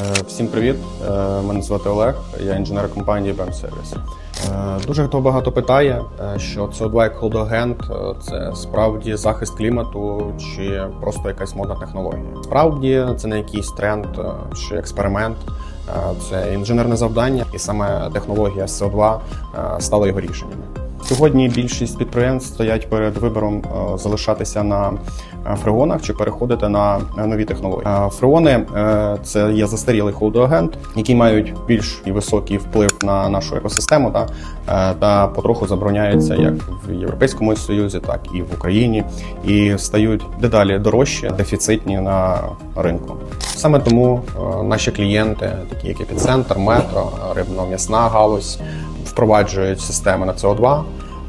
Е, Всім привіт! Е, Мене звати Олег, я інженер компанії BM Service. Е, Дуже хто багато питає, що CO2 як холдоагент це справді захист клімату чи просто якась модна технологія. Справді це не якийсь тренд чи експеримент. Це інженерне завдання, і саме технологія CO2 е, стала його рішенням. Сьогодні більшість підприємств стоять перед вибором е, залишатися на е, фреонах чи переходити на е, нові технології. Фреони це є застарілий холдоагент, які мають більш високий вплив на нашу екосистему, та, та потроху забороняються як в Європейському Союзі, так і в Україні, і стають дедалі дорожчі, дефіцитні на ринку. Саме тому наші клієнти, такі як епіцентр, метро, рибно-м'ясна галузь, впроваджують системи на СО2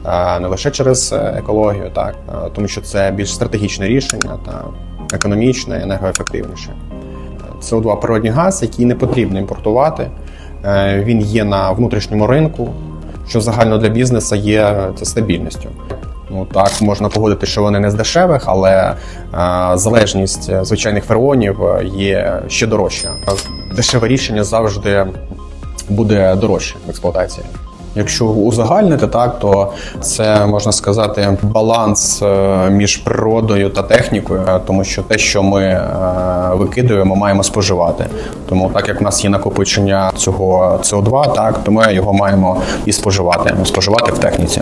е, не лише через е, екологію, так е, тому що це більш стратегічне рішення та економічне, енергоефективніше. СО2 природний газ, який не потрібно імпортувати. Він є на внутрішньому ринку, що загально для бізнесу є це стабільністю. Ну так можна погодити, що вони не з дешевих, але залежність звичайних феронів е, є ще дорожча. Дешеве рішення завжди буде дорожче в експлуатації. Якщо узагальнити так, то це можна сказати баланс е, між природою та технікою, е, тому що те, що ми е, викидуємо, маємо споживати. Тому, так як в нас є накопичення цього СО2, так то ми його маємо і споживати, споживати в техніці.